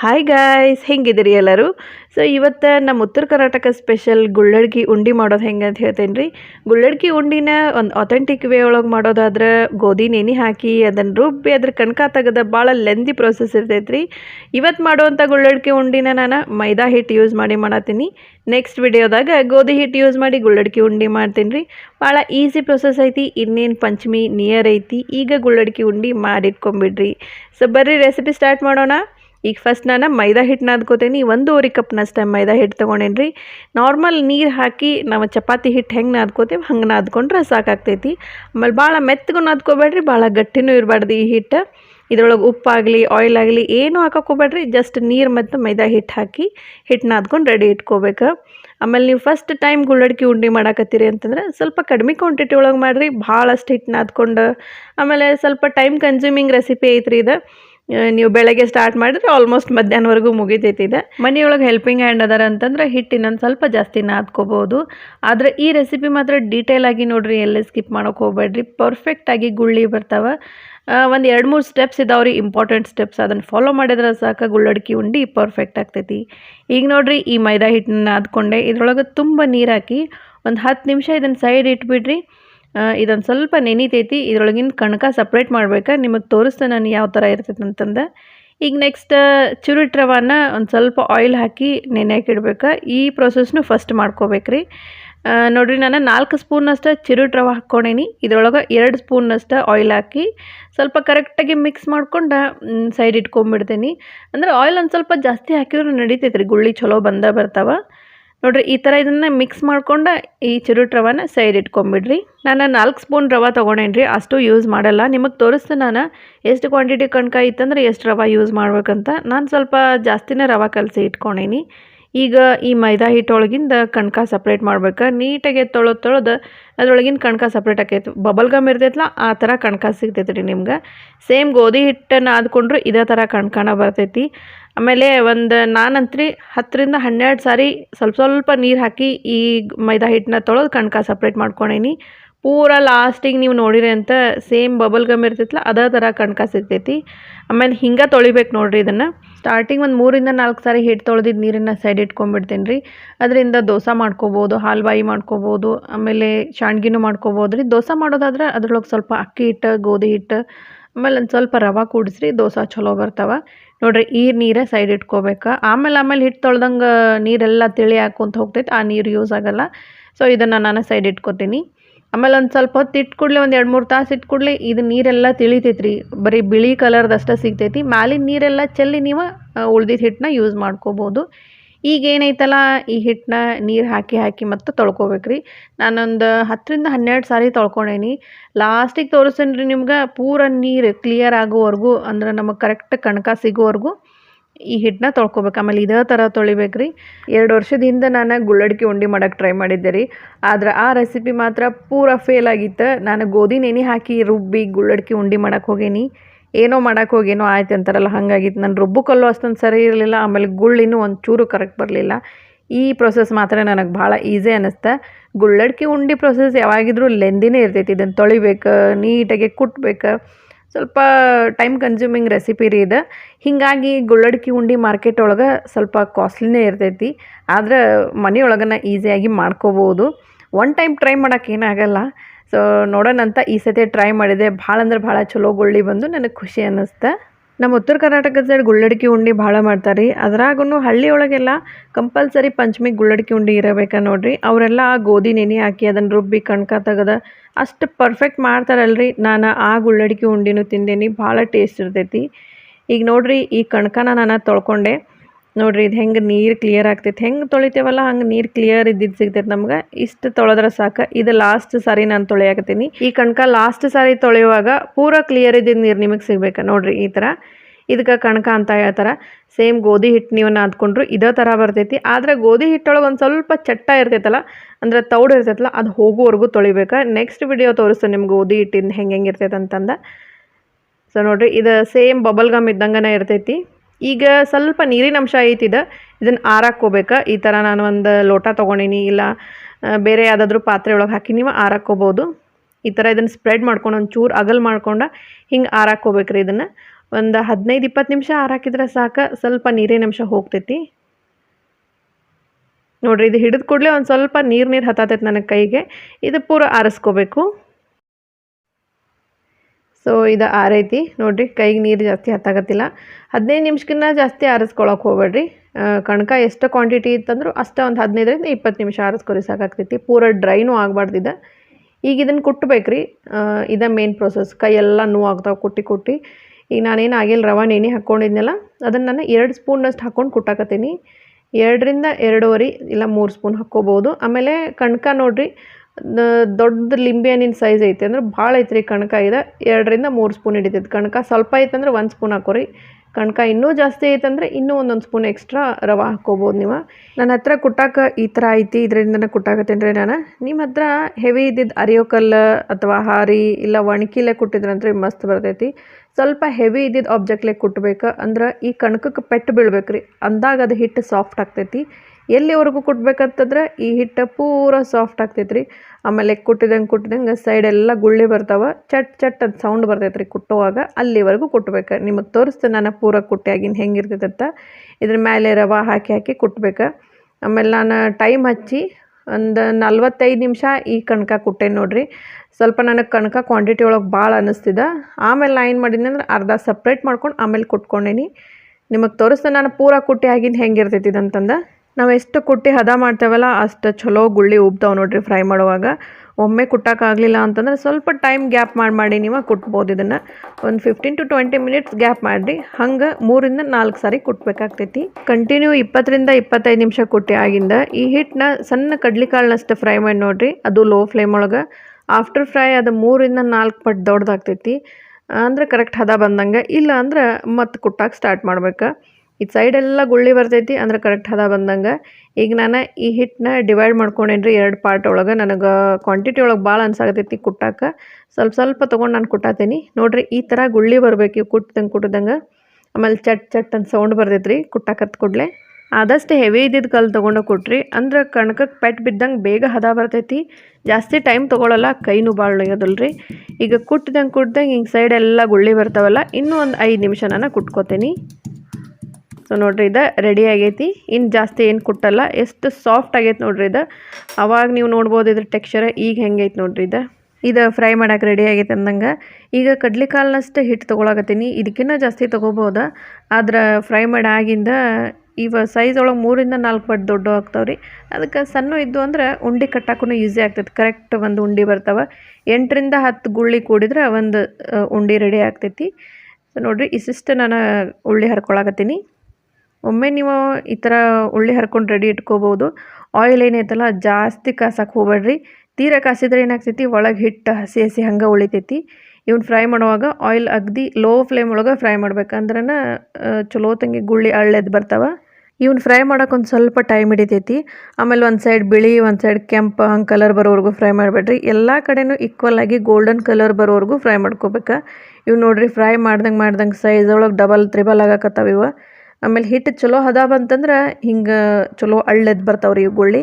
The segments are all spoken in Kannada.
ಹಾಯ್ ಗಾಯ್ಸ್ ಹೆಂಗಿದ್ದೀರಿ ಎಲ್ಲರೂ? ಸೊ ಇವತ್ತು ನಮ್ಮ ಉತ್ತರ ಕರ್ನಾಟಕ ಸ್ಪೆಷಲ್ ಗುಳ್ಳಡ್ಗಿ ಉಂಡಿ ಮಾಡೋದು ಹೆಂಗೆ ಅಂತ ಹೇಳ್ತೇನೆ ರೀ. ಗುಳ್ಳಡ್ಗಿ ಉಂಡಿನ ಒಂದು ಅಥೆಂಟಿಕ್ ವೇ ಒಳಗೆ ಮಾಡೋದಾದ್ರೆ ಗೋಧಿ ನೆನೆ ಹಾಕಿ, ಅದನ್ನು ರುಬ್ಬಿ ಅದ್ರ ಕಣ್ಕ ತೆಗೆದ ಭಾಳ ಲೆಂದಿ ಪ್ರೊಸೆಸ್ ಇರ್ತೈತೆ ರೀ. ಇವತ್ತು ಮಾಡುವಂಥ ಗುಳ್ಳಡ್ಗಿ ಉಂಡಿನ ನಾನು ಮೈದಾ ಹಿಟ್ಟು ಯೂಸ್ ಮಾಡಿ ಮಾಡತ್ತೀನಿ. ನೆಕ್ಸ್ಟ್ ವಿಡಿಯೋದಾಗ ಗೋಧಿ ಹಿಟ್ಟು ಯೂಸ್ ಮಾಡಿ ಗುಳ್ಳಡ್ಗಿ ಉಂಡಿ ಮಾಡ್ತೀನಿ ರೀ. ಭಾಳ ಈಸಿ ಪ್ರೊಸೆಸ್ ಐತಿ, ಇನ್ನೇನು ಪಂಚಮಿ ನಿಯರ್ ಐತಿ, ಈಗ ಗುಳ್ಳಡ್ಗಿ ಉಂಡಿ ಮಾಡಿಟ್ಕೊಂಬಿಡ್ರಿ. ಸೊ ಬರ್ರಿ ರೆಸಿಪಿ ಸ್ಟಾರ್ಟ್ ಮಾಡೋಣ. ಈಗ ಫಸ್ಟ್ ನಾನು ಮೈದಾ ಹಿಟ್ಟು ನಾದ್ಕೋತೀನಿ ಒಂದೂವರೆ ಕಪ್ನಷ್ಟು ಮೈದಾ ಹಿಟ್ಟು ತೊಗೊಂಡೇನಿ ರೀ ನಾರ್ಮಲ್ ನೀರು ಹಾಕಿ ನಾವು ಚಪಾತಿ ಹಿಟ್ಟು ಹೆಂಗೆ ನಾದ್ಕೋತೀವಿ ಹಂಗೆ ನಾದ್ಕೊಂಡ್ರೆ ಸಾಕಾಗ್ತೈತಿ. ಆಮೇಲೆ ಭಾಳ ಮೆತ್ತಗೂ ನಾದ್ಕೋಬೇಡ್ರಿ ಭಾಳ ಗಟ್ಟಿನೂ ಇರಬಾರ್ದು ಈ ಹಿಟ್ಟು ಇದ್ರೊಳಗೆ ಉಪ್ಪಾಗಲಿ ಆಯಿಲ್ ಆಗಲಿ ಏನೂ ಹಾಕೋಕೋಬೇಡ್ರಿ ಜಸ್ಟ್ ನೀರು ಮತ್ತು ಮೈದಾ ಹಿಟ್ಟು ಹಾಕಿ ಹಿಟ್ಟು ನಾದ್ಕೊಂಡು ರೆಡಿ ಇಟ್ಕೋಬೇಕು. ಆಮೇಲೆ ನೀವು ಫಸ್ಟ್ ಟೈಮ್ ಗುಳ್ಳಡ್ಕಿ ಉಂಡೆ ಮಾಡಾಕತ್ತೀರಿ ಅಂತಂದ್ರೆ ಸ್ವಲ್ಪ ಕಡಿಮೆ ಕ್ವಾಂಟಿಟಿ ಒಳಗೆ ಮಾಡಿರಿ. ಭಾಳಷ್ಟು ಹಿಟ್ಟು ನಾದ್ಕೊಂಡು ಆಮೇಲೆ ಸ್ವಲ್ಪ ಟೈಮ್ ಕನ್ಸ್ಯೂಮಿಂಗ್ ರೆಸಿಪಿ ಐತ್ರಿ ಇದು. ನೀವು ಬೆಳಗ್ಗೆ ಸ್ಟಾರ್ಟ್ ಮಾಡಿದ್ರೆ ಆಲ್ಮೋಸ್ಟ್ ಮಧ್ಯಾಹ್ನವರೆಗೂ ಮುಗಿತೈತಿ ಇದು. ಮನೆಯೊಳಗೆ ಹೆಲ್ಪಿಂಗ್ ಹ್ಯಾಂಡ್ ಅದಾರ ಅಂತಂದ್ರೆ ಹಿಟ್ಟು ಇನ್ನೊಂದು ಸ್ವಲ್ಪ ಜಾಸ್ತಿ ನಾದ್ಕೋಬೋದು ಆದರೆ ಈ ರೆಸಿಪಿ ಮಾತ್ರ ಡೀಟೇಲ್ ಆಗಿ ನೋಡ್ರಿ, ಎಲ್ಲೇ ಸ್ಕಿಪ್ ಮಾಡೋಕೆ ಹೋಗ್ಬೇಡ್ರಿ. ಪರ್ಫೆಕ್ಟಾಗಿ ಗುಳ್ಳಿ ಬರ್ತಾವೆ. ಒಂದು ಎರಡು ಮೂರು ಸ್ಟೆಪ್ಸ್ ಇದಾವೆ ರೀ ಇಂಪಾರ್ಟೆಂಟ್ ಸ್ಟೆಪ್ಸ್ ಅದನ್ನು ಫಾಲೋ ಮಾಡಿದ್ರೆ ಸಾಕು, ಗುಳ್ಳಡ್ಕಿ ಉಂಡಿ ಪರ್ಫೆಕ್ಟ್ ಆಗ್ತೈತಿ. ಈಗ ನೋಡಿರಿ, ಈ ಮೈದಾ ಹಿಟ್ಟನ್ನ ನಾದ್ಕೊಂಡೆ ಇದ್ರೊಳಗೆ ತುಂಬ ನೀರು ಹಾಕಿ ಒಂದು ಹತ್ತು ನಿಮಿಷ ಇದನ್ನು ಸೈಡ್ ಇಟ್ಬಿಡ್ರಿ. ಇದೊಂದು ಸ್ವಲ್ಪ ನೆನಿತೈತಿ ಇದ್ರೊಳಗಿನ ಕಣಕ ಸಪ್ರೇಟ್ ಮಾಡ್ಬೇಕು. ನಿಮಗೆ ತೋರಿಸ್ತೇನೆ ನಾನು ಯಾವ ಥರ ಇರ್ತೈತೆ ಅಂತಂದು. ಈಗ ನೆಕ್ಸ್ಟ್ ಚುರುಟ್ ರವಾನ ಒಂದು ಸ್ವಲ್ಪ ಆಯಿಲ್ ಹಾಕಿ ನೆನೆಯಕ್ಕೆ ಇಡ್ಬೇಕು. ಈ ಪ್ರೊಸೆಸ್ನು ಫಸ್ಟ್ ಮಾಡ್ಕೋಬೇಕ್ರಿ. ನೋಡ್ರಿ ನಾನು ನಾಲ್ಕು ಸ್ಪೂನಷ್ಟು ಚಿರುಟ್ ರವೆ ಹಾಕ್ಕೊಂಡೇನಿ. ಇದ್ರೊಳಗೆ ಎರಡು ಸ್ಪೂನಷ್ಟು ಆಯಿಲ್ ಹಾಕಿ ಸ್ವಲ್ಪ ಕರೆಕ್ಟಾಗಿ ಮಿಕ್ಸ್ ಮಾಡ್ಕೊಂಡು ಸೈಡ್ ಇಟ್ಕೊಂಬಿಡ್ತೀನಿ. ಅಂದ್ರೆ ಆಯಿಲ್ ಒಂದು ಸ್ವಲ್ಪ ಜಾಸ್ತಿ ಹಾಕಿದ್ರು ನಡೀತೈತೆ ರೀ ಗುಳ್ಳಿ ಚಲೋ ಬಂದ ಬರ್ತಾವ. ನೋಡ್ರಿ, ಈ ಥರ ಇದನ್ನು ಮಿಕ್ಸ್ ಮಾಡ್ಕೊಂಡು ಈ ಚಿರುಟ್ ರವಾನ ಸೈಡ್ ಇಟ್ಕೊಂಬಿಡ್ರಿ. ನಾನು ನಾಲ್ಕು ಸ್ಪೂನ್ ರವೆ ತೊಗೊಂಡೇನಿ ರೀ ಅಷ್ಟು ಯೂಸ್ ಮಾಡಲ್ಲ. ನಿಮಗೆ ತೋರಿಸ್ತು ನಾನು ಎಷ್ಟು ಕ್ವಾಂಟಿಟಿ ಕಣ್ಕ ಇತ್ತಂದ್ರೆ ಎಷ್ಟು ರವ ಯೂಸ್ ಮಾಡ್ಬೇಕಂತ. ನಾನು ಸ್ವಲ್ಪ ಜಾಸ್ತಿನೇ ರವೆ ಕಲಸಿ ಇಟ್ಕೊಂಡೇನಿ. ಈಗ ಈ ಮೈದಾ ಹಿಟ್ಟೊಳಗಿಂದ ಕಣ್ಕ ಸಪ್ರೇಟ್ ಮಾಡ್ಬೇಕು. ನೀಟಾಗಿ ತೊಳೆದು ತೊಳೆದು ಅದರೊಳಗಿನ ಕಣ್ಕ ಸಪ್ರೇಟ್ ಆಕೈತೆ. ಬಬಲ್ ಗಮ್ ಇರ್ತೈತಲ್ಲ ಆ ಥರ ಕಣ್ಕ ಸಿಗ್ತೈತೆ ರೀ ನಿಮ್ಗೆ. ಸೇಮ್ ಗೋಧಿ ಹಿಟ್ಟನ್ನು ಆದ್ಕೊಂಡ್ರು ಇದೇ ಥರ ಕಣ್ಕನ ಬರ್ತೈತಿ. ಆಮೇಲೆ ಒಂದು ನಾನಂತ್ರಿ ಹತ್ತರಿಂದ ಹನ್ನೆರಡು ಸಾರಿ ಸ್ವಲ್ಪ ಸ್ವಲ್ಪ ನೀರು ಹಾಕಿ ಈ ಮೈದಾ ಹಿಟ್ಟನ್ನ ತೊಳೆದು ಕಣ್ಕ ಸಪ್ರೇಟ್ ಮಾಡ್ಕೊಂಡೇನಿ ಪೂರ ಲಾಸ್ಟಿಗೆ ನೀವು ನೋಡಿರಿ ಅಂತ ಸೇಮ್ ಬಬಲ್ ಗಮ್ ಇರ್ತೈತಲ್ಲ ಅದೇ ಥರ ಕಣ್ಕ ಸಿಗ್ತೈತಿ. ಆಮೇಲೆ ಹಿಂಗೆ ತೊಳಿಬೇಕು ನೋಡಿರಿ ಇದನ್ನು. ಸ್ಟಾರ್ಟಿಂಗ್ ಒಂದು ಮೂರಿಂದ ನಾಲ್ಕು ಸಾರಿ ಹಿಟ್ಟು ತೊಳೆದಿದ್ದು ನೀರನ್ನು ಸೈಡ್ ಇಟ್ಕೊಂಡ್ಬಿಡ್ತೀನಿ ರೀ ಅದರಿಂದ ದೋಸೆ ಮಾಡ್ಕೋಬೋದು ಹಾಲ್ಬಾಯಿ ಮಾಡ್ಕೋಬೋದು, ಆಮೇಲೆ ಶಾಣ್ಗಿನೂ ಮಾಡ್ಕೋಬೋದು ರೀ ದೋಸೆ ಮಾಡೋದಾದ್ರೆ ಅದ್ರೊಳಗೆ ಸ್ವಲ್ಪ ಅಕ್ಕಿ ಹಿಟ್ಟು, ಗೋಧಿ ಹಿಟ್ಟು, ಆಮೇಲೆ ಒಂದು ಸ್ವಲ್ಪ ರವೆ ಕೂಡಿಸ್ರಿ, ದೋಸೆ ಚಲೋ ಬರ್ತಾವೆ. ನೋಡ್ರಿ ಈ ನೀರೇ ಸೈಡ್ ಇಟ್ಕೋಬೇಕು. ಆಮೇಲೆ ಆಮೇಲೆ ಹಿಟ್ಟು ತೊಳ್ದಂಗೆ ನೀರೆಲ್ಲ ತಿಳಿ ಹಾಕೊಂತ ಹೋಗ್ತೈತೆ, ಆ ನೀರು ಯೂಸ್ ಆಗೋಲ್ಲ. ಸೊ ಇದನ್ನು ನಾನು ಸೈಡ್ ಇಟ್ಕೋತೀನಿ. ಆಮೇಲೆ ಒಂದು ಸ್ವಲ್ಪ ಹೊತ್ತು ಇಟ್ಕೊಡ್ಲಿ ಒಂದು ಎರಡು ಮೂರು ತಾಸು ಇಟ್ಕೊಡ್ಲಿ ಇದು ನೀರೆಲ್ಲ ತಿಳಿತೈತೆ ರೀ ಬರೀ ಬಿಳಿ ಕಲರ್ದಷ್ಟೇ ಸಿಗ್ತೈತಿ. ಮ್ಯಾಲಿನ ನೀರೆಲ್ಲ ಚೆಲ್ಲಿ ನೀವು ಉಳ್ದಿದ್ದ ಹಿಟ್ಟನ್ನ ಯೂಸ್ ಮಾಡ್ಕೋಬೋದು. ಈಗ ಏನೈತಲ್ಲ ಈ ಹಿಟ್ಟನ್ನ ನೀರು ಹಾಕಿ ಹಾಕಿ ಮತ್ತೆ ತೊಳ್ಕೊಬೇಕ್ರಿ. ನಾನೊಂದು ಹತ್ತರಿಂದ ಹನ್ನೆರಡು ಸಾರಿ ತೊಳ್ಕೊಂಡೇನಿ. ಲಾಸ್ಟಿಗೆ ತೋರಿಸ್ತೇನೆ ರೀ ನಿಮ್ಗೆ, ಪೂರ ನೀರು ಕ್ಲಿಯರ್ ಆಗೋವರೆಗೂ, ಅಂದ್ರೆ ನಮಗೆ ಕರೆಕ್ಟ್ ಕಣಕ ಸಿಗೋವರೆಗೂ ಈ ಹಿಟ್ಟನ್ನ ತೊಳ್ಕೊಬೇಕು. ಆಮೇಲೆ ಇದೇ ಥರ ತೊಳಿಬೇಕು ರೀ ಎರಡು ವರ್ಷದಿಂದ ನಾನು ಗುಳ್ಳಡಿಕೆ ಉಂಡಿ ಮಾಡೋಕ್ಕೆ ಟ್ರೈ ಮಾಡಿದ್ದೆ ರೀ ಆದ್ರೆ ಆ ರೆಸಿಪಿ ಮಾತ್ರ ಪೂರ ಫೇಲ್ ಆಗಿತ್ತು. ನಾನು ಗೋಧಿ ನೆನೆ ಹಾಕಿ ರುಬ್ಬಿ ಗುಳ್ಳಡಿಕೆ ಉಂಡಿ ಮಾಡೋಕ್ಕೆ ಹೋಗೇನಿ. ಏನೋ ಮಾಡಕ್ಕೆ ಹೋಗೇನೋ ಆಯ್ತು ಅಂತಾರಲ್ಲ, ಹಾಗಾಗಿತ್ತು. ನಾನು ರುಬ್ಬು ಕಲ್ಲು ಅಷ್ಟೊಂದು ಸರಿ ಇರಲಿಲ್ಲ, ಆಮೇಲೆ ಗುಳ್ಳಿನೂ ಒಂದು ಚೂರು ಕರೆಕ್ಟ್ ಬರಲಿಲ್ಲ. ಈ ಪ್ರೊಸೆಸ್ ಮಾತ್ರ ನನಗೆ ಭಾಳ ಈಸಿ ಅನ್ನಿಸ್ತಾ ಗುಳ್ಳಡ್ಕಿ ಉಂಡಿ ಪ್ರೊಸೆಸ್ ಯಾವಾಗಿದ್ರೂ ಲೆಂದಿನೇ ಇರ್ತೈತಿ. ಇದನ್ನು ತೊಳಿಬೇಕು, ನೀಟಾಗಿ ಕುಟ್ಬೇಕು. ಸ್ವಲ್ಪ ಟೈಮ್ ಕನ್ಸ್ಯೂಮಿಂಗ್ ರೆಸಿಪಿ ರೀ ಇದು. ಹೀಗಾಗಿ ಗುಳ್ಳಡ್ಕಿ ಉಂಡಿ ಮಾರ್ಕೆಟ್ ಒಳಗೆ ಸ್ವಲ್ಪ ಕಾಸ್ಟ್ಲಿನೇ ಇರ್ತೈತಿ. ಆದ್ರೆ ಮನೆಯೊಳಗನ ಈಸಿಯಾಗಿ ಮಾಡ್ಕೋಬೋದು. ಒನ್ ಟೈಮ್ ಟ್ರೈ ಮಾಡೋಕೆ ಸೊ ನೋಡೋಣಂತ ಈ ಸತಿ ಟ್ರೈ ಮಾಡಿದೆ. ಭಾಳ ಅಂದ್ರೆ ಭಾಳ ಚಲೋ ಗುಳ್ಳಿ ಬಂದು ನನಗೆ ಖುಷಿ ಅನ್ನಿಸ್ತಾ. ನಮ್ಮ ಉತ್ತರ ಕರ್ನಾಟಕದ ಸೈಡ್ ಗುಳ್ಳಡಿಕೆ ಉಂಡೆ ಭಾಳ ಮಾಡ್ತಾರೆ ರೀ ಅದ್ರಾಗೂ ಹಳ್ಳಿ ಒಳಗೆಲ್ಲ ಕಂಪಲ್ಸರಿ ಪಂಚಮಿ ಗುಳ್ಳಡಿಕೆ ಉಂಡೆ ಇರಬೇಕಾ ನೋಡ್ರಿ. ಅವರೆಲ್ಲ ಆ ಗೋಧಿ ನೆನೆ ಹಾಕಿ ಅದನ್ನು ರುಬ್ಬಿ ಕಣ್ಕ ತೆಗೆದ ಅಷ್ಟು ಪರ್ಫೆಕ್ಟ್ ಮಾಡ್ತಾರಲ್ರಿ. ನಾನು ಆ ಗುಳ್ಳಡಿಕೆ ಉಂಡಿನೂ ತಿಂದೇನಿ. ಭಾಳ ಟೇಸ್ಟ್ ಇರ್ತೈತಿ. ಈಗ ನೋಡ್ರಿ ಈ ಕಣ್ಕನ ನಾನು ತೊಳ್ಕೊಂಡೆ. ನೋಡ್ರಿ, ಇದು ಹೆಂಗೆ ನೀರು ಕ್ಲಿಯರ್ ಆಗ್ತೈತೆ. ಹೆಂಗೆ ತೊಳಿತೇವಲ್ಲ, ಹಂಗೆ ನೀರು ಕ್ಲಿಯರ್ ಇದ್ದಿದ್ದು ಸಿಗ್ತೈತೆ ನಮ್ಗೆ. ಇಷ್ಟು ತೊಳೆದ್ರೆ ಸಾಕು. ಇದು ಲಾಸ್ಟ್ ಸಾರಿ ನಾನು ತೊಳೆಯಾಕತ್ತೀನಿ. ಈ ಕಣ್ಕ ಲಾಸ್ಟ್ ಸಾರಿ ತೊಳೆಯುವಾಗ ಪೂರ ಕ್ಲಿಯರ್ ಇದ್ದಿದ್ದು ನೀರು ನಿಮಗೆ ಸಿಗ್ಬೇಕು. ನೋಡಿರಿ, ಈ ಥರ ಇದಕ್ಕೆ ಕಣಕ ಅಂತ ಹೇಳ್ತಾರೆ. ಸೇಮ್ ಗೋಧಿ ಹಿಟ್ಟು ನೀವು ನಾದ್ಕೊಂಡ್ರು ಇದೇ ಥರ ಬರ್ತೈತಿ. ಆದರೆ ಗೋಧಿ ಹಿಟ್ಟೊಳಗೆ ಒಂದು ಸ್ವಲ್ಪ ಚಟ್ಟ ಇರ್ತೈತಲ್ಲ, ಅಂದ್ರೆ ತೌಡು ಇರ್ತೈತಲ್ಲ, ಅದು ಹೋಗುವವರೆಗೂ ತೊಳಿಬೇಕು. ನೆಕ್ಸ್ಟ್ ವಿಡಿಯೋ ತೋರಿಸ್ತು ನಿಮ್ಗೆ ಗೋಧಿ ಹಿಟ್ಟಿಂದ ಹೆಂಗೆ ಹೆಂಗೆ ಇರ್ತೈತೆ ಅಂತಂದ. ಸೊ ನೋಡಿರಿ, ಇದು ಸೇಮ್ ಬಬಲ್ ಗಮ್ ಇದ್ದಂಗನೇ ಇರ್ತೈತಿ. ಈಗ ಸ್ವಲ್ಪ ನೀರಿನ ಅಂಶ ಐತಿದೆ, ಇದನ್ನು ಆರಾಕೋಬೇಕು ಈ ಥರ ನಾನು ಒಂದು ಲೋಟ ತೊಗೊಂಡೀನಿ, ಇಲ್ಲ ಬೇರೆ ಯಾವುದಾದ್ರೂ ಪಾತ್ರೆ ಒಳಗೆ ಹಾಕಿ ನೀವು ಆರಾಕೋಬೋದು ಈ ಥರ ಇದನ್ನು ಸ್ಪ್ರೆಡ್ ಮಾಡ್ಕೊಂಡು ಒಂದು ಚೂರು ಅಗಲ್ ಮಾಡ್ಕೊಂಡು ಹಿಂಗೆ ಆರಾಕೋಬೇಕ್ರಿ ಇದನ್ನು. ಒಂದು ಹದಿನೈದು ಇಪ್ಪತ್ತು ನಿಮಿಷ ಆರಾಕಿದ್ರೆ ಸಾಕು, ಸ್ವಲ್ಪ ನೀರಿನ ಅಂಶ ಹೋಗ್ತೈತಿ. ನೋಡಿರಿ, ಇದು ಹಿಡಿದ ಕೂಡಲೇ ಒಂದು ಸ್ವಲ್ಪ ನೀರು ನೀರು ಹತ್ತತೈತೆ ನನಗೆ ಕೈಗೆ. ಇದು ಪೂರ ಆರಿಸ್ಕೋಬೇಕು. ಸೊ ಇದು ಆರೈತಿ. ನೋಡಿರಿ, ಕೈಗೆ ನೀರು ಜಾಸ್ತಿ ಹತ್ತಾಗತ್ತಿಲ್ಲ ಹದಿನೈದು ನಿಮಿಷಕ್ಕಿಂತ ಜಾಸ್ತಿ ಆರಿಸ್ಕೊಳಕ್ಕೆ ಹೋಗ್ಬೇಡ್ರಿ. ಕಣಕ ಎಷ್ಟು ಕ್ವಾಂಟಿಟಿ ಇತ್ತಂದ್ರೂ ಅಷ್ಟೇ ಒಂದು ಹದಿನೈದರಿಂದ ಇಪ್ಪತ್ತು ನಿಮಿಷ ಆರಿಸ್ಕೊರಿ, ಸಾಕಾಗ್ತೈತಿ. ಪೂರ ಡ್ರೈನೂ ಆಗಬಾರ್ದಿದೆ. ಈಗ ಇದನ್ನು ಕುಟ್ಟಬೇಕ್ರಿ ಇದ ಮೇನ್ ಪ್ರೊಸೆಸ್ ಕೈಯೆಲ್ಲ ನೋವು ಆಗ್ತಾವೆ, ಕುಟ್ಟಿ ಕುಟ್ಟಿ. ಈಗ ನಾನೇನು ಆಗಿಲ್ಲ, ರವೆ, ನೆನೆ ಹಾಕ್ಕೊಂಡಿದ್ನಲ್ಲ ಅದನ್ನು ನಾನು ಎರಡು ಸ್ಪೂನಷ್ಟು ಹಾಕ್ಕೊಂಡು ಕುಟ್ಟಾಕತ್ತೀನಿ. ಎರಡರಿಂದ ಎರಡೂವರೆ, ಇಲ್ಲ ಮೂರು ಸ್ಪೂನ್ ಹಾಕ್ಕೋಬೋದು. ಆಮೇಲೆ ಕಣಕ ನೋಡ್ರಿ ದೊಡ್ಡ ಲಿಂಬೆ ಹಣ್ಣಿನ ಸೈಜ್ ಐತಿ ಅಂದ್ರೆ ಭಾಳ ಐತ್ರಿ ಕಣಕ. ಇದೆ ಎರಡರಿಂದ ಮೂರು ಸ್ಪೂನ್ ಹಿಡಿತೈತೆ. ಕಣಕ ಸ್ವಲ್ಪ ಐತಂದ್ರೆ ಒಂದು ಸ್ಪೂನ್ ಹಾಕೋರಿ. ಕಣಕ ಇನ್ನೂ ಜಾಸ್ತಿ ಐತಂದ್ರೆ ಇನ್ನೂ ಒಂದೊಂದು ಸ್ಪೂನ್ ಎಕ್ಸ್ಟ್ರಾ ರವೆ ಹಾಕ್ಕೋಬೋದು ನೀವು. ನನ್ನ ಹತ್ರ ಕುಟ್ಟಾಕ ಈ ಥರ ಐತಿ, ಇದರಿಂದನೇ ಕುಟ್ಟಾಕತ್ತೇನೆ ರೀ ನಾನು. ನಿಮ್ಮ ಹತ್ರ ಹೆವಿ ಇದ್ದಿದ್ದು ಅರಿಯೋ ಕಲ್ಲು ಅಥವಾ ಹಾರಿ ಇಲ್ಲ ಒಣಕಿಲೆ ಕುಟ್ಟಿದ್ರಂದ್ರೆ ಮಸ್ತ್ ಬರ್ತೈತಿ. ಸ್ವಲ್ಪ ಹೆವಿ ಇದ್ದಿದ್ದು ಆಬ್ಜೆಕ್ಟ್ಲೆ ಕುಟ್ಬೇಕು ಅಂದ್ರೆ ಈ ಕಣಕಕ್ಕೆ ಪೆಟ್ಟು ಬೀಳ್ಬೇಕು ರೀ ಅಂದಾಗ ಅದು ಹಿಟ್ಟು ಸಾಫ್ಟ್ ಆಗ್ತೈತಿ. ಎಲ್ಲಿವರೆಗೂ ಕುಟ್ಬೇಕಂತಂದ್ರೆ ಈ ಹಿಟ್ಟು ಪೂರ ಸಾಫ್ಟ್ ಆಗ್ತೈತೆ ರೀ ಆಮೇಲೆ ಕುಟ್ಟಿದಂಗೆ ಕುಟ್ಟಿದಂಗೆ ಸೈಡೆಲ್ಲ ಗುಳ್ಳೆ ಬರ್ತಾವೆ. ಚಟ್ ಚಟ್ ಅಂತ ಸೌಂಡ್ ಬರ್ತೈತೆ ರೀ ಕುಟ್ಟುವಾಗ. ಅಲ್ಲಿವರೆಗೂ ಕುಟ್ಬೇಕು. ನಿಮಗೆ ತೋರಿಸ್ತೇನೆ ನಾನು ಪೂರ ಕುಟ್ಟಿ ಆಗಿನ ಹೆಂಗಿರ್ತೈತೆ ಅಂತ. ಇದ್ರ ಮೇಲೆ ರವೆ ಹಾಕಿ ಹಾಕಿ ಕುಟ್ಬೇಕು. ಆಮೇಲೆ ನಾನು ಟೈಮ್ ಹಚ್ಚಿ ಒಂದು ನಲ್ವತ್ತೈದು ನಿಮಿಷ ಈ ಕಣಕ ಕುಟ್ಟೆ ನೋಡಿರಿ. ಸ್ವಲ್ಪ ನನಗೆ ಕಣಕ ಕ್ವಾಂಟಿಟಿ ಒಳಗೆ ಭಾಳ ಅನ್ನಿಸ್ತಿದೆ ಆಮೇಲೆ ನಾನು ಏನು ಮಾಡಿದ್ದೀನಿ ಅಂದ್ರೆ ಅರ್ಧ ಸಪ್ರೇಟ್ ಮಾಡ್ಕೊಂಡು ಆಮೇಲೆ ಕುಟ್ಕೊಂಡೇನಿ. ನಿಮಗೆ ತೋರಿಸ್ತೇನೆ ನಾನು ಪೂರ ಕುಟ್ಟಿ ಆಗಿನ ಹೆಂಗಿರ್ತೈತಿ ಇದಂತಂದು. ನಾವು ಎಷ್ಟು ಕುಟ್ಟಿ ಹದ ಮಾಡ್ತೇವಲ್ಲ ಅಷ್ಟು ಚಲೋ ಗುಳ್ಳಿ ಉಬ್ತಾವೆ ನೋಡ್ರಿ ಫ್ರೈ ಮಾಡುವಾಗ. ಒಮ್ಮೆ ಕುಟ್ಟೋಕ್ಕಾಗಲಿಲ್ಲ ಅಂತಂದ್ರೆ ಸ್ವಲ್ಪ ಟೈಮ್ ಗ್ಯಾಪ್ ಮಾಡಿ ಮಾಡಿ ನೀವು ಕುಟ್ಬೋದು ಇದನ್ನು. ಒಂದು fifteen to twenty minutes gap ಮಾಡಿರಿ. ಹಂಗೆ ಮೂರಿಂದ ನಾಲ್ಕು ಸಾರಿ ಕುಟ್ಬೇಕಾಗ್ತೈತಿ. ಕಂಟಿನ್ಯೂ ಇಪ್ಪತ್ತರಿಂದ ಇಪ್ಪತ್ತೈದು ನಿಮಿಷ ಕುಟ್ಟಿ ಆಗಿಂದ ಈ ಹಿಟ್ಟನ್ನ ಸಣ್ಣ ಕಡ್ಲಿಕಾಳನ್ನಷ್ಟು ಫ್ರೈ ಮಾಡಿ ನೋಡಿರಿ. ಅದು ಲೋ ಫ್ಲೇಮ್ ಒಳಗೆ. ಆಫ್ಟರ್ ಫ್ರೈ ಅದು ಮೂರಿಂದ ನಾಲ್ಕು ಪಟ್ಟು ದೊಡ್ಡದಾಗ್ತೈತಿ. ಅಂದ್ರೆ ಕರೆಕ್ಟ್ ಹದ ಬಂದಂಗೆ. ಇಲ್ಲ ಅಂದ್ರೆ ಮತ್ತೆ ಕುಟ್ಟಕ್ಕೆ ಸ್ಟಾರ್ಟ್ ಮಾಡ್ಬೇಕು. ಈ ಸೈಡೆಲ್ಲ ಗುಳ್ಳಿ ಬರ್ತೈತಿ, ಅಂದ್ರೆ ಕರೆಕ್ಟ್ ಹದ ಬಂದಂಗೆ. ಈಗ ನಾನು ಈ ಹಿಟ್ಟನ್ನ ಡಿವೈಡ್ ಮಾಡ್ಕೊಂಡೇನ್ರಿ ಎರಡು ಪಾರ್ಟ್ ಒಳಗೆ. ನನಗೆ ಕ್ವಾಂಟಿಟಿ ಒಳಗೆ ಭಾಳ ಅನ್ಸಾಗತೈತಿ ಕುಟ್ಟಾಕ. ಸ್ವಲ್ಪ ಸ್ವಲ್ಪ ತೊಗೊಂಡು ನಾನು ಕುಟ್ಟಾತೀನಿ. ನೋಡ್ರಿ ಈ ಥರ ಗುಳ್ಳಿ ಬರಬೇಕು ಕುಟ್ಟದಂಗೆ ಕುಟ್ಟದಂಗೆ ಕುಟ್ದಂಗೆ. ಆಮೇಲೆ ಚಟ್ ಚಟ್ ಅಂತ ಸೌಂಡ್ ಬರ್ತೈತಿ ರೀ ಕುಟ್ಟಾಕತ್ ಕೂಡಲೇ. ಆದಷ್ಟು ಹೆವಿ ಇದ್ದಿದ್ದು ಕಲ್ಲು ತೊಗೊಂಡು ಕೊಟ್ರಿ. ಅಂದ್ರೆ ಕಣಕಕ್ಕೆ ಪೆಟ್ಟು ಬಿದ್ದಂಗೆ ಬೇಗ ಹದ ಬರ್ತೈತಿ. ಜಾಸ್ತಿ ಟೈಮ್ ತೊಗೊಳಲ್ಲ, ಕೈನೂ ಭಾಳ ರೀ ಈಗ ಕುಟ್ಟಿದಂಗೆ ಕುಟ್ದಂಗೆ ಹಿಂಗೆ ಸೈಡೆಲ್ಲ ಗುಳ್ಳಿ ಬರ್ತಾವಲ್ಲ, ಇನ್ನೂ ಒಂದು ಐದು ನಿಮಿಷ ನಾನು ಕುಟ್ಕೋತೀನಿ. ಸೊ ನೋಡ್ರಿ ಇದು ರೆಡಿ ಆಗೈತಿ. ಇನ್ನು ಜಾಸ್ತಿ ಏನು ಕುಟ್ಟಲ್ಲ, ಎಷ್ಟು ಸಾಫ್ಟ್ ಆಗೈತೆ ನೋಡ್ರಿ ಇದು. ಅವಾಗ ನೀವು ನೋಡ್ಬೋದು ಇದ್ರ ಟೆಕ್ಸ್ಚರ್ ಈಗ ಹೆಂಗೈತೆ ನೋಡ್ರಿ ಇದು. ಇದು ಫ್ರೈ ಮಾಡೋಕೆ ರೆಡಿ ಆಗೈತೆ ಅಂದಂಗೆ. ಈಗ ಕಡ್ಲಿಕಾಳನ್ನಷ್ಟು ಹಿಟ್ಟು ತೊಗೊಳಕತ್ತೀನಿ. ಇದಕ್ಕಿಂತ ಜಾಸ್ತಿ ತೊಗೋಬೋದು. ಆದ್ರೆ ಫ್ರೈ ಮಾಡಾಗಿಂದ ಇವ ಸೈಜ್ ಒಳಗೆ ಮೂರಿಂದ ನಾಲ್ಕು ಪಟ್ಟು ದೊಡ್ಡ ಆಗ್ತಾವೆ ಅದಕ್ಕೆ ಸಣ್ಣ ಇದ್ದು ಅಂದ್ರೆ ಉಂಡೆ ಕಟ್ಟಾಕೂ ಈಸಿ ಆಗ್ತೈತೆ. ಕರೆಕ್ಟ್ ಒಂದು ಉಂಡೆ ಬರ್ತಾವೆ. ಎಂಟರಿಂದ ಹತ್ತು ಗುಳ್ಳಿ ಕೂಡಿದ್ರೆ ಒಂದು ಉಂಡಿ ರೆಡಿ ಆಗ್ತೈತಿ. ಸೊ ನೋಡಿರಿ ಇಷ್ಟಿಷ್ಟು ನಾನು ಉಳ್ಳಿ ಹರ್ಕೊಳಕತ್ತೀನಿ. ಒಮ್ಮೆ ನೀವು ಈ ಥರ ಉಳ್ಳಿ ಹರ್ಕೊಂಡು ರೆಡಿ ಇಟ್ಕೋಬೋದು. ಆಯಿಲ್ ಏನೈತಲ್ಲ ಜಾಸ್ತಿ ಕಾಸಕ್ಕೆ ಹೋಗ್ಬೇಡ್ರಿ. ತೀರ ಕಾಸಿದ್ರೆ ಏನಾಗ್ತೈತಿ, ಒಳಗೆ ಹಿಟ್ಟು ಹಸಿ ಹಸಿ ಹಂಗೆ ಉಳಿತೈತಿ. ಇವ್ನ ಫ್ರೈ ಮಾಡುವಾಗ ಆಯಿಲ್ ಅಗ್ದಿ ಲೋ ಫ್ಲೇಮ್ ಒಳಗೆ ಫ್ರೈ ಮಾಡ್ಬೇಕಂದ್ರೆ ಚಲೋ ತಂಗಿ ಗುಳ್ಳಿ ಅಳ್ಳೆದು ಬರ್ತಾವೆ. ಇವ್ನ ಫ್ರೈ ಮಾಡೋಕೆ ಒಂದು ಸ್ವಲ್ಪ ಟೈಮ್ ಹಿಡಿತೈತಿ. ಆಮೇಲೆ ಒಂದು ಸೈಡ್ ಬಿಳಿ, ಒಂದು ಸೈಡ್ ಕೆಂಪು, ಹಂಗೆ ಕಲರ್ ಬರೋವರೆಗೂ ಫ್ರೈ ಮಾಡಬೇಡ್ರಿ. ಎಲ್ಲ ಕಡೆನೂ ಈಕ್ವಲ್ ಆಗಿ ಗೋಲ್ಡನ್ ಕಲರ್ ಬರೋವರೆಗೂ ಫ್ರೈ ಮಾಡ್ಕೋಬೇಕು. ಇವು ನೋಡಿರಿ ಫ್ರೈ ಮಾಡ್ದಂಗೆ ಮಾಡ್ದಂಗೆ ಸೈಜ್ ಒಳಗೆ ಡಬಲ್ ತ್ರಿಬಲ್ ಆಗಕತ್ತಾವ ಇವು. ಆಮೇಲೆ ಹಿಟ್ಟು ಚಲೋ ಹದ ಬಂತಂದ್ರೆ ಹಿಂಗೆ ಚಲೋ ಅಳ್ಳೆದ್ದು ಬರ್ತಾವ್ರಿ ಇವು ಗುಳ್ಳಿ.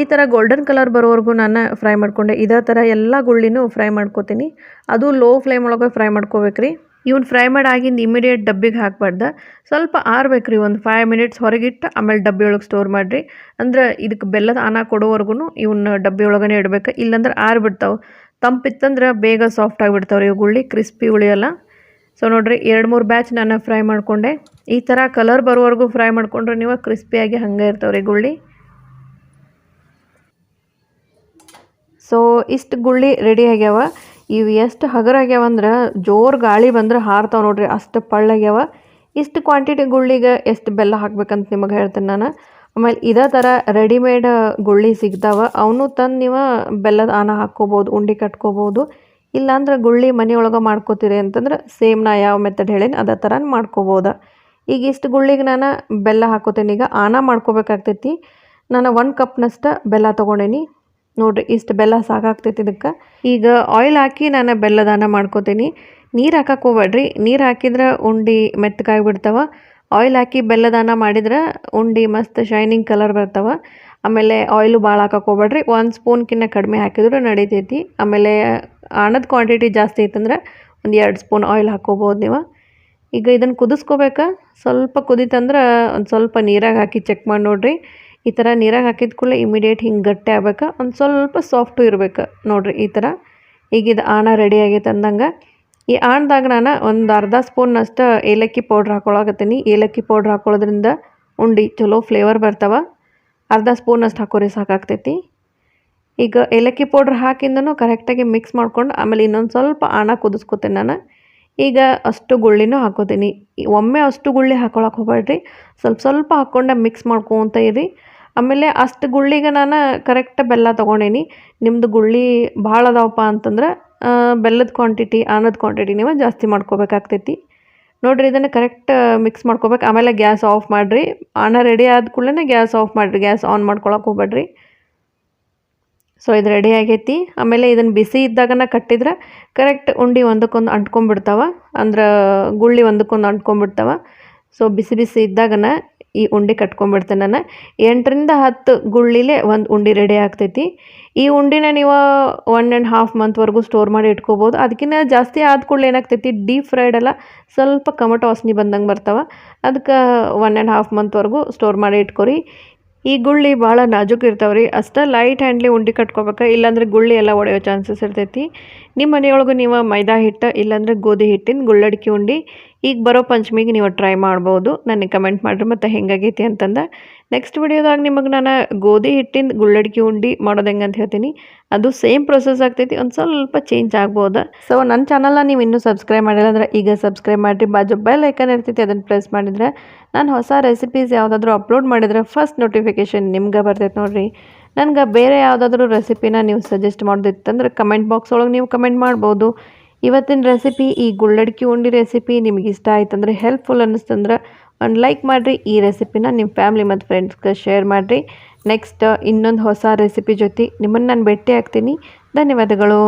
ಈ ಥರ ಗೋಲ್ಡನ್ ಕಲರ್ ಬರೋವರೆಗೂ ನಾನು ಫ್ರೈ ಮಾಡ್ಕೊಂಡೆ. ಇದೇ ಥರ ಎಲ್ಲ ಗುಳ್ಳಿನೂ ಫ್ರೈ ಮಾಡ್ಕೋತೀನಿ. ಅದು ಲೋ ಫ್ಲೇಮ್ ಒಳಗೆ ಫ್ರೈ ಮಾಡ್ಕೋಬೇಕ್ರಿ. ಇವ್ನು ಫ್ರೈ ಮಾಡಾಗಿಂದು ಇಮಿಡಿಯೇಟ್ ಡಬ್ಬಿಗೆ ಹಾಕ್ಬಾರ್ದು. ಸ್ವಲ್ಪ ಆರ್ಬೇಕ್ರಿ ಒಂದು ಫೈವ್ ಮಿನಿಟ್ಸ್ ಹೊರಗಿಟ್ಟು ಆಮೇಲೆ ಡಬ್ಬಿ ಒಳಗೆ ಸ್ಟೋರ್ ಮಾಡಿರಿ. ಅಂದ್ರೆ ಇದಕ್ಕೆ ಬೆಲ್ಲದ ಆನ ಕೊಡೋವರೆಗೂ ಇವನ್ನ ಡಬ್ಬಿ ಒಳಗನೆ ಇಡ್ಬೇಕು. ಇಲ್ಲಾಂದ್ರೆ ಆರ್ಬಿಡ್ತಾವೆ ತಂಪಿತ್ತಂದ್ರೆ ಬೇಗ ಸಾಫ್ಟ್ ಆಗಿಬಿಡ್ತಾವ್ರಿ ಇವು ಗುಳ್ಳಿ ಕ್ರಿಸ್ಪಿ ಉಳಿಯಲ್ಲ ಸೊ ನೋಡಿರಿ, ಎರಡು ಮೂರು ಬ್ಯಾಚ್ ನಾನು ಫ್ರೈ ಮಾಡಿಕೊಂಡೆ. ಈ ಥರ ಕಲರ್ ಬರೋವರೆಗೂ ಫ್ರೈ ಮಾಡ್ಕೊಂಡ್ರೆ ನೀವು ಕ್ರಿಸ್ಪಿಯಾಗಿ ಹಂಗೆ ಇರ್ತಾವ್ರಿ ಗುಳ್ಳಿ. ಸೊ ಇಷ್ಟು ಗುಳ್ಳಿ ರೆಡಿ ಆಗ್ಯಾವ. ಇವು ಎಷ್ಟು ಹಗರಾಗ್ಯಾವ ಅಂದ್ರೆ ಜೋರು ಗಾಳಿ ಬಂದ್ರೆ ಹಾರ್ತಾವೆ ನೋಡ್ರಿ, ಅಷ್ಟು ಪಳ್ಳಾಗ್ಯಾವ ಇಷ್ಟು ಕ್ವಾಂಟಿಟಿ ಗುಳ್ಳಿಗೆ ಎಷ್ಟು ಬೆಲ್ಲ ಹಾಕ್ಬೇಕಂತ ನಿಮಗೆ ಹೇಳ್ತೀನಿ ನಾನು. ಆಮೇಲೆ ಇದೇ ಥರ ರೆಡಿಮೇಡ್ ಗುಳ್ಳಿ ಸಿಗ್ತಾವೆ. ಅವನು ತಂದು ನೀವು ಬೆಲ್ಲದ ಆನ ಹಾಕ್ಕೋಬೋದು, ಉಂಡೆ ಕಟ್ಕೋಬೋದು. ಇಲ್ಲಾಂದ್ರೆ ಗುಳ್ಳಿ ಮನೆಯೊಳಗೆ ಮಾಡ್ಕೋತೀರಿ ಅಂತಂದ್ರೆ ಸೇಮ್ ನಾ ಯಾವ ಮೆಥಡ್ ಹೇಳೀನಿ, ಅದೇ ಥರ ಮಾಡ್ಕೋಬೋದು. ಈಗ ಇಷ್ಟು ಗುಳ್ಳಿಗೆ ನಾನು ಬೆಲ್ಲ ಹಾಕೋತೇನೆ. ಈಗ ಆನ ಮಾಡ್ಕೋಬೇಕಾಗ್ತೈತಿ. ನಾನು ಒಂದು ಕಪ್ನಷ್ಟು ಬೆಲ್ಲ ತೊಗೊಂಡೇನಿ. ನೋಡಿರಿ ಇಷ್ಟು ಬೆಲ್ಲ ಸಾಕಾಗ್ತೈತಿ ಇದಕ್ಕೆ. ಈಗ ಆಯಿಲ್ ಹಾಕಿ ನಾನು ಬೆಲ್ಲದಾನ ಮಾಡ್ಕೋತೀನಿ. ನೀರು ಹಾಕಕ್ಕೆ ಹೋಗ್ಬೇಡ್ರಿ ನೀರು ಹಾಕಿದ್ರೆ ಉಂಡೆ ಮೆತ್ತಗಾಗಿ ಬಿಡ್ತಾವೆ. ಆಯಿಲ್ ಹಾಕಿ ಬೆಲ್ಲದಾನ ಮಾಡಿದ್ರೆ ಉಂಡೆ ಮಸ್ತ್ ಶೈನಿಂಗ್ ಕಲರ್ ಬರ್ತಾವೆ. ಆಮೇಲೆ ಆಯಿಲು ಭಾಳ ಹಾಕಕ್ಕೆ ಹೋಗ್ಬೇಡ್ರಿ ಒಂದು ಸ್ಪೂನ್ಕಿನ್ನ ಕಡಿಮೆ ಹಾಕಿದ್ರು ನಡೀತೈತಿ. ಆಮೇಲೆ ಹಣದ ಕ್ವಾಂಟಿಟಿ ಜಾಸ್ತಿ ಐತಂದ್ರೆ ಒಂದು ಎರಡು ಸ್ಪೂನ್ ಆಯಿಲ್ ಹಾಕ್ಕೋಬೋದು ನೀವು. ಈಗ ಇದನ್ನು ಕುದಿಸ್ಕೋಬೇಕಾ? ಸ್ವಲ್ಪ ಕುದೀತಂದ್ರೆ ಒಂದು ಸ್ವಲ್ಪ ನೀರಾಗ ಹಾಕಿ ಚೆಕ್ ಮಾಡಿ ನೋಡಿರಿ. ಈ ಥರ ನೀರಾಗ ಹಾಕಿದ ಕೂಡಲೇ ಇಮಿಡಿಯೇಟ್ ಹಿಂಗೆ ಗಟ್ಟಿ ಆಗ್ಬೇಕು. ಒಂದು ಸ್ವಲ್ಪ ಸಾಫ್ಟು ಇರಬೇಕು ನೋಡಿರಿ ಈ ಥರ ಈಗ ಇದು ಆಣ ರೆಡಿ ಆಗೈತೆ ಅಂದಂಗೆ. ಈ ಆಣ್ದಾಗ ನಾನು ಒಂದು ಅರ್ಧ ಸ್ಪೂನ್ನಷ್ಟು ಏಲಕ್ಕಿ ಪೌಡ್ರ್ ಹಾಕೊಳಕತ್ತೀನಿ. ಏಲಕ್ಕಿ ಪೌಡ್ರ್ ಹಾಕೊಳ್ಳೋದ್ರಿಂದ ಉಂಡಿ ಚಲೋ ಫ್ಲೇವರ್ ಬರ್ತಾವೆ. ಅರ್ಧ ಸ್ಪೂನಷ್ಟು ಹಾಕೋರಿ ಸಾಕಾಗ್ತೈತಿ. ಈಗ ಏಲಕ್ಕಿ ಪೌಡ್ರ್ ಹಾಕಿಂದನೂ ಕರೆಕ್ಟಾಗಿ ಮಿಕ್ಸ್ ಮಾಡ್ಕೊಂಡು ಆಮೇಲೆ ಇನ್ನೊಂದು ಸ್ವಲ್ಪ ಆಣ ಕುದಿಸ್ಕೊತೇನೆ ನಾನು. ಈಗ ಅಷ್ಟು ಗುಳ್ಳಿನೂ ಹಾಕೋತೀನಿ. ಒಮ್ಮೆ ಅಷ್ಟು ಗುಳ್ಳಿ ಹಾಕೊಳಕ್ಕೆ ಹೋಗಬೇಡ್ರಿ. ಸ್ವಲ್ಪ ಸ್ವಲ್ಪ ಹಾಕ್ಕೊಂಡು ಮಿಕ್ಸ್ ಮಾಡ್ಕೊತ ಇರಿ. ಆಮೇಲೆ ಅಷ್ಟು ಗುಳ್ಳಿಗೆ ನಾನು ಕರೆಕ್ಟ್ ಬೆಲ್ಲ ತೊಗೊಂಡೇನಿ. ನಿಮ್ಮದು ಗುಳ್ಳಿ ಭಾಳ ಅದಾವಪ್ಪ ಅಂತಂದ್ರೆ ಬೆಲ್ಲದ ಕ್ವಾಂಟಿಟಿ ಅನ್ನದ ಕ್ವಾಂಟಿಟಿ ನೀವು ಜಾಸ್ತಿ ಮಾಡ್ಕೋಬೇಕಾಗ್ತೈತಿ. ನೋಡಿರಿ ಇದನ್ನು ಕರೆಕ್ಟ್ ಮಿಕ್ಸ್ ಮಾಡ್ಕೋಬೇಕು. ಆಮೇಲೆ ಗ್ಯಾಸ್ ಆಫ್ ಮಾಡಿರಿ. ಆನ ರೆಡಿ ಆದ ಕೂಡಲೇ ಗ್ಯಾಸ್ ಆಫ್ ಮಾಡಿರಿ. ಗ್ಯಾಸ್ ಆನ್ ಮಾಡ್ಕೊಳಕ್ಕೆ ಹೋಗ್ಬೇಡ್ರಿ. ಸೊ ಇದು ರೆಡಿ ಆಗೈತಿ. ಆಮೇಲೆ ಇದನ್ನು ಬಿಸಿ ಇದ್ದಾಗನ ಕಟ್ಟಿದ್ರೆ ಕರೆಕ್ಟ್ ಉಂಡೆ ಒಂದಕ್ಕೊಂದು ಅಂಟ್ಕೊಂಡ್ಬಿಡ್ತಾವ. ಅಂದ್ರೆ ಗುಳ್ಳಿ ಒಂದಕ್ಕೊಂದು ಅಂಟ್ಕೊಂಡ್ಬಿಡ್ತಾವ. ಸೊ ಬಿಸಿ ಬಿಸಿ ಇದ್ದಾಗನ ಈ ಉಂಡೆ ಕಟ್ಕೊಂಡ್ಬಿಡ್ತೇನೆ ನಾನು. ಎಂಟರಿಂದ ಹತ್ತು ಗುಳ್ಳಿಲೇ ಒಂದು ಉಂಡೆ ರೆಡಿ ಆಗ್ತೈತಿ. ಈ ಉಂಡಿನ ನೀವು ಒನ್ ಆ್ಯಂಡ್ ಹಾಫ್ ಮಂತ್ವರೆಗೂ ಸ್ಟೋರ್ ಮಾಡಿ ಇಟ್ಕೋಬೋದು. ಅದಕ್ಕಿಂತ ಜಾಸ್ತಿ ಆದ ಕೂಡಲೇ ಏನಾಗ್ತೈತಿ? ಡೀಪ್ ಫ್ರೈಡ್ ಎಲ್ಲ ಸ್ವಲ್ಪ ಕಮಟ ವಾಸನೆ ಬಂದಂಗೆ ಬರ್ತಾವೆ. ಅದಕ್ಕೆ ಒನ್ ಆ್ಯಂಡ್ ಹಾಫ್ ಮಂತ್ವರೆಗೂ ಸ್ಟೋರ್ ಮಾಡಿ ಇಟ್ಕೊರಿ. ಈ ಗುಳ್ಳಿ ಭಾಳ ನಾಜುಕ್ ಇರ್ತಾವೆ ರೀ ಅಷ್ಟೇ ಲೈಟ್ ಹ್ಯಾಂಡ್ಲಿ ಉಂಡಿ ಕಟ್ಕೋಬೇಕು, ಇಲ್ಲಾಂದ್ರೆ ಗುಳ್ಳಿ ಎಲ್ಲ ಒಡೆಯೋ ಚಾನ್ಸಸ್ ಇರ್ತೈತಿ. ನಿಮ್ಮ ಮನೆಯೊಳಗೆ ನೀವು ಮೈದಾ ಹಿಟ್ಟು, ಇಲ್ಲಾಂದ್ರೆ ಗೋಧಿ ಹಿಟ್ಟಿನ ಗುಳ್ಳಡಿಕೆ ಉಂಡಿ, ಈಗ ಬರೋ ಪಂಚಮಿಗೆ ನೀವು ಟ್ರೈ ಮಾಡ್ಬೋದು. ನನಗೆ ಕಮೆಂಟ್ ಮಾಡಿರಿ ಮತ್ತು ಹೆಂಗಾಗೈತಿ ಅಂತಂದು ನೆಕ್ಸ್ಟ್ ವಿಡಿಯೋದಾಗ ನಿಮಗೆ ನಾನು ಗೋಧಿ ಹಿಟ್ಟಿನ ಗುಳ್ಳಡಿಕೆ ಉಂಡಿ ಮಾಡೋದು ಹೆಂಗೆ ಅಂತ ಹೇಳ್ತೀನಿ. ಅದು ಸೇಮ್ ಪ್ರೊಸೆಸ್ ಆಗ್ತೈತಿ, ಒಂದು ಸ್ವಲ್ಪ ಚೇಂಜ್ ಆಗ್ಬೋದು. ಸೊ ನನ್ನ ಚಾನಲ್ನ ನೀವು ಇನ್ನೂ ಸಬ್ಸ್ಕ್ರೈಬ್ ಮಾಡಿಲ್ಲ ಅಂದ್ರೆ ಈಗ ಸಬ್ಸ್ಕ್ರೈಬ್ ಮಾಡಿರಿ. ಬಾಜು ಬೆಲ್ ಐಕನ್ ಇರ್ತೈತಿ, ಅದನ್ನು ಪ್ರೆಸ್ ಮಾಡಿದ್ರೆ ನಾನು ಹೊಸ ರೆಸಿಪೀಸ್ ಯಾವುದಾದ್ರೂ ಅಪ್ಲೋಡ್ ಮಾಡಿದ್ರೆ ಫಸ್ಟ್ ನೋಟಿಫಿಕೇಶನ್ ನಿಮ್ಗೆ ಬರ್ತೈತೆ ನೋಡಿರಿ. ನನಗೆ ಬೇರೆ ಯಾವುದಾದ್ರೂ ರೆಸಿಪಿನ ನೀವು ಸಜೆಸ್ಟ್ ಮಾಡೋದಿತ್ತಂದ್ರೆ ಕಮೆಂಟ್ ಬಾಕ್ಸ್ ಒಳಗೆ ನೀವು ಕಮೆಂಟ್ ಮಾಡ್ಬೋದು. ಇವತ್ತಿನ ರೆಸಿಪಿ ಈ ಗುಳ್ಳಡಿಕೆ ಉಂಡಿ ರೆಸಿಪಿ ನಿಮ್ಗೆ ಇಷ್ಟ ಆಯ್ತು ಅಂದ್ರೆ ಹೆಲ್ಪ್ಫುಲ್ ಅನ್ನಿಸ್ತಂದ್ರೆ ಒಂದು ಲೈಕ್ ಮಾಡಿರಿ, ಈ ರೆಸಿಪಿನ ನಿಮ್ಮ ಫ್ಯಾಮ್ಲಿ ಮತ್ತು ಫ್ರೆಂಡ್ಸ್ಗೆ ಶೇರ್ ಮಾಡಿರಿ. ನೆಕ್ಸ್ಟ್ ಇನ್ನೊಂದು ಹೊಸ ರೆಸಿಪಿ ಜೊತೆ ನಿಮ್ಮನ್ನು ನಾನು ಭೇಟಿ ಆಗ್ತೀನಿ ಧನ್ಯವಾದಗಳು.